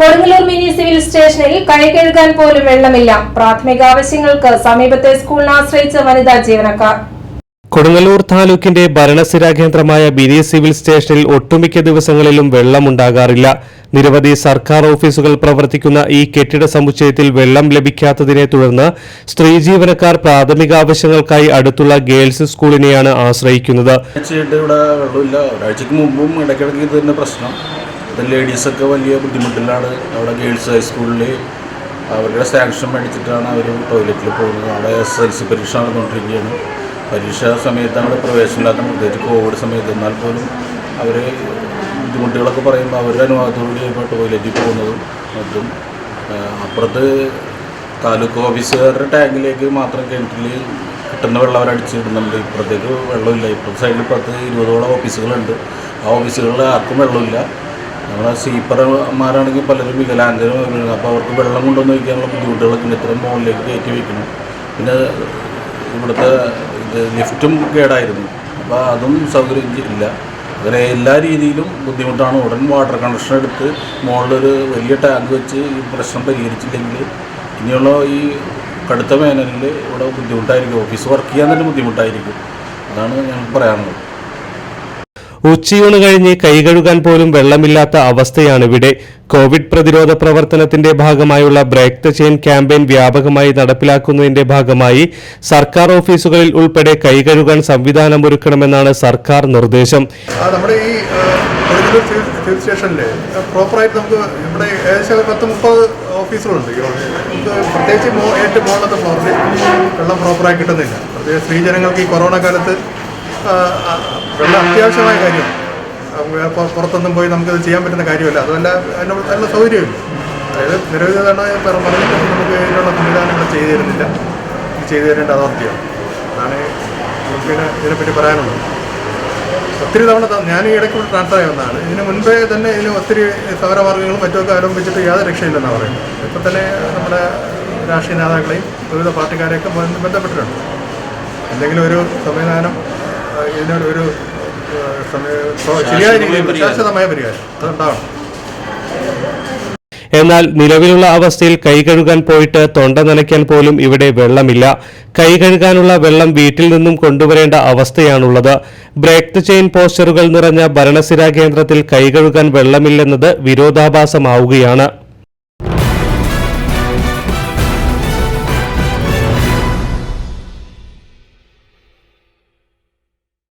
Kodungallur mini civil സ്റ്റേഷനിൽ കൈ കഴുകാൻ പോലും വെള്ളമില്ല. പ്രാഥമിക ആവശ്യങ്ങൾക്ക് സമീപത്തെ സ്കൂളിനെ ആശ്രയിച്ച വനിതാ ജീവനക്കാർ. കൊടുങ്ങല്ലൂർ താലൂക്കിന്റെ ഭരണസ്ഥിര കേന്ദ്രമായ ബിനി സിവിൽ സ്റ്റേഷനിൽ ഒട്ടുമിക്ക ദിവസങ്ങളിലും വെള്ളമുണ്ടാകാറില്ല. നിരവധി സർക്കാർ ഓഫീസുകൾ പ്രവർത്തിക്കുന്ന ഈ കെട്ടിട സമുച്ചയത്തിൽ വെള്ളം ലഭിക്കാത്തതിനെ തുടർന്ന് സ്ത്രീ ജീവനക്കാർ പ്രാഥമിക ആവശ്യങ്ങൾക്കായി അടുത്തുള്ള ഗേൾസ് സ്കൂളിനെയാണ് ആശ്രയിക്കുന്നത്. ഇവിടെ വെള്ളമില്ല. ഒരാഴ്ചക്ക് മുമ്പും ഇടയ്ക്കിടയ്ക്ക് തന്നെ പ്രശ്നം. ഇത് ലേഡീസൊക്കെ വലിയ ബുദ്ധിമുട്ടിലാണ്. അവിടെ ഗേൾസ് ഹൈസ്കൂളിൽ അവരുടെ സാങ്ഷൻ മേടിച്ചിട്ടാണ് അവർ ടോയ്ലറ്റിൽ പോകുന്നത്. അവിടെ എസ് എൽ സി പരീക്ഷ നടന്നുകൊണ്ടിരിക്കുകയാണ്. പരീക്ഷ സമയത്താണ് അവിടെ പ്രവേശനമില്ലാത്ത പ്രത്യേകിച്ച് കോവിഡ് സമയത്ത്. എന്നാൽ പോലും അവർ ബുദ്ധിമുട്ടുകളൊക്കെ പറയുമ്പോൾ അവരുടെ അനുവാദത്തോടുകൂടി ഇപ്പോൾ ടോയ്ലറ്റിൽ പോകുന്നതും മറ്റും അപ്പുറത്ത് താലൂക്ക് ഓഫീസുകാരുടെ ടാങ്കിലേക്ക് മാത്രം കിണറ്റിൽ കിട്ടുന്ന വെള്ളം അവർ അടിച്ചിടുന്നുണ്ട് ഇപ്പുറത്തേക്ക് വെള്ളമില്ല. ഇപ്പുറത്തെ സൈഡിൽ പത്ത് ഇരുപതോളം ഓഫീസുകളുണ്ട്. ആ ഓഫീസുകളിൽ ആർക്കും വെള്ളമില്ല. നമ്മളെ സ്വീപ്പർമാരാണെങ്കിൽ പലരും വികലാംഗരും അപ്പോൾ അവർക്ക് വെള്ളം കൊണ്ടുവന്ന് വയ്ക്കാനുള്ള ബുദ്ധിമുട്ടുകളൊക്കെ ഉണ്ട്. ഇത്രയും മുകളിലേക്ക് കയറ്റി വയ്ക്കണം. പിന്നെ ഇവിടുത്തെ ലിഫ്റ്റും കേടായിരുന്നു. അപ്പോൾ അതും സൗകര്യം ഇല്ല അങ്ങനെ എല്ലാ രീതിയിലും ബുദ്ധിമുട്ടാണ്. ഉടൻ വാട്ടർ കണക്ഷൻ എടുത്ത് മുകളിലൊരു വലിയ ടാങ്ക് വെച്ച് ഈ പ്രശ്നം പരിഹരിച്ചില്ലെങ്കിൽ ഇനിയുള്ള ഈ കടുത്ത വേനലിൽ ഇവിടെ ബുദ്ധിമുട്ടായിരിക്കും. ഓഫീസ് വർക്ക് ചെയ്യാൻ തന്നെ ബുദ്ധിമുട്ടായിരിക്കും. അതാണ് ഞാൻ പറയാനുള്ളത്. ഉച്ചയൂണ് കഴിഞ്ഞ് കൈകഴുകാൻ പോലും വെള്ളമില്ലാത്ത അവസ്ഥയാണിവിടെ. കോവിഡ് പ്രതിരോധ പ്രവർത്തനത്തിന്റെ ഭാഗമായുള്ള ബ്രേക്ക് ദ ചെയിൻ ക്യാമ്പയിൻ വ്യാപകമായി നടപ്പിലാക്കുന്നതിന്റെ ഭാഗമായി സർക്കാർ ഓഫീസുകളിൽ ഉൾപ്പെടെ കൈകഴുകാൻ സംവിധാനം ഒരുക്കണമെന്നാണ് സർക്കാർ നിർദ്ദേശം. നമ്മുടെ ഈ പ്രോപ്പറായിട്ട് നമുക്ക് ഇവിടെ ഏകദേശം പത്ത് മുപ്പത് ഓഫീസുകളുണ്ട്. നമുക്ക് പ്രത്യേകിച്ച് ഏറ്റവും മുകളിലത്തെ ഫ്ലോറിൽ വെള്ളം പ്രോപ്പറായി കിട്ടുന്നില്ല. പ്രത്യേകിച്ച് സ്ത്രീജനങ്ങൾക്ക് ഈ കൊറോണ കാലത്ത് വെള്ളം അത്യാവശ്യമായ കാര്യമാണ് പുറത്തൊന്നും പോയി നമുക്കത് ചെയ്യാൻ പറ്റുന്ന കാര്യമല്ല. അതുമല്ല അതിന് നല്ല സൗകര്യമില്ല. അതായത് നിരവധി തവണ പറ- പറഞ്ഞിട്ട് നമുക്ക് ഇതിനുള്ള സംവിധാനങ്ങൾ ചെയ്തു തരുന്നില്ല. ചെയ്തു തരേണ്ട അതോറിറ്റിയാണ് അതാണ് ഇതിനെ ഇതിനെപ്പറ്റി പറയാനുള്ളത്. ഒത്തിരി തവണ ഞാൻ ഈ ഇടയ്ക്ക് ട്രാൻസ്ഫർ ആയി വന്നതാണ് ഇതിന് മുൻപേ തന്നെ ഇതിന് ഒത്തിരി സമരമാർഗങ്ങളും മറ്റുമൊക്കെ ആരംഭിച്ചിട്ട് യാതൊരു രക്ഷയില്ലെന്നാണ് പറയുന്നത്. ഇപ്പം തന്നെ നമ്മുടെ രാഷ്ട്രീയ നേതാക്കളെയും വിവിധ പാർട്ടിക്കാരെയൊക്കെ ബന്ധ- ബന്ധപ്പെട്ടിട്ടുണ്ട്. എന്തെങ്കിലും ഒരു സംവിധാനം സോ- ശരിയായ രീതിയിൽ ശാശ്വതമായ പരിഹാരം. അതുണ്ടാവണം എന്നാൽ നിലവിലുള്ള അവസ്ഥയിൽ കൈ കഴുകാൻ പോയിട്ട് തൊണ്ട നനയ്ക്കാൻ പോലും ഇവിടെ വെള്ളമില്ല. കൈ കഴുകാനുള്ള വെള്ളം വീട്ടിൽ നിന്നും കൊണ്ടുവരേണ്ട അവസ്ഥയാണുള്ളത്. ബ്രേക്ക് ദ ചെയിൻ പോസ്റ്ററുകൾ നിറഞ്ഞ ഭരണസിരാ കേന്ദ്രത്തിൽ കൈ കഴുകാൻ വെള്ളമില്ലെന്നത് വിരോധാഭാസമാവുകയാണ്.